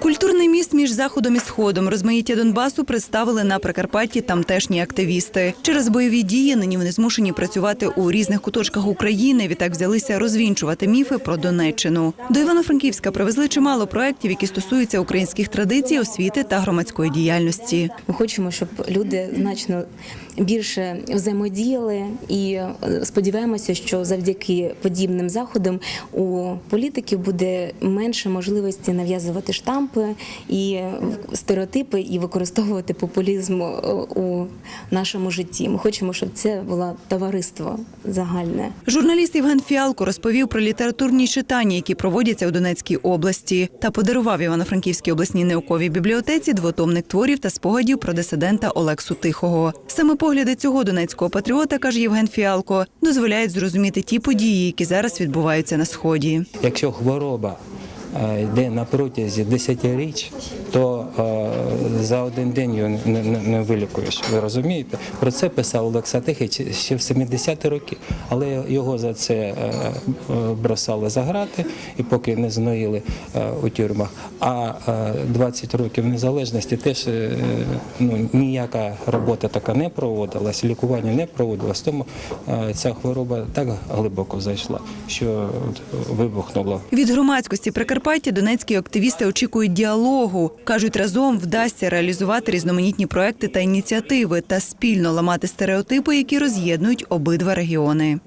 Культурний міст між заходом і сходом розмаїття Донбасу представили на Прикарпатті тамтешні активісти. Через бойові дії нині вони змушені працювати у різних куточках України. Відтак взялися розвінчувати міфи про Донеччину. До Івано-Франківська привезли чимало проєктів, які стосуються українських традицій, освіти та громадської діяльності. Ми хочемо, щоб люди значно більше взаємодіяли, і е, сподіваємося, що завдяки подібним заходам у політиків буде менше можливості нав'язувати штампи і стереотипи і використовувати популізм е, у нашому житті. Ми хочемо, щоб це було товариство загальне. Журналіст Євген Фіалко розповів про літературні читання, які проводяться у Донецькій області, та подарував Івано-Франківській обласній науковій бібліотеці двотомник творів та спогадів про дисидента Олексу Тихого. Саме погляди цього донецького патріота, каже Євген Фіалко, дозволяють зрозуміти ті події, які зараз відбуваються на сході. Якщо хвороба е, йде на протязі 10 річ, то е, за один день його не, не, не вилікуєш. Ви розумієте? Про це писав Олекса Тихий ще- в 70-ті роки, але його за це е, е, бросали за грати і поки не зноїли у тюрмах. А е, 20 років незалежності теж ну, ніяка робота така не проводилась, лікування не проводилось. Тому ця хвороба так глибоко зайшла, що вибухнула Від громадськості Прикарпаття донецькі активісти очікують діалогу. Кажуть, разом вдасться реалізувати різноманітні проекти та ініціативи та спільно ламати стереотипи, які роз'єднують обидва регіони.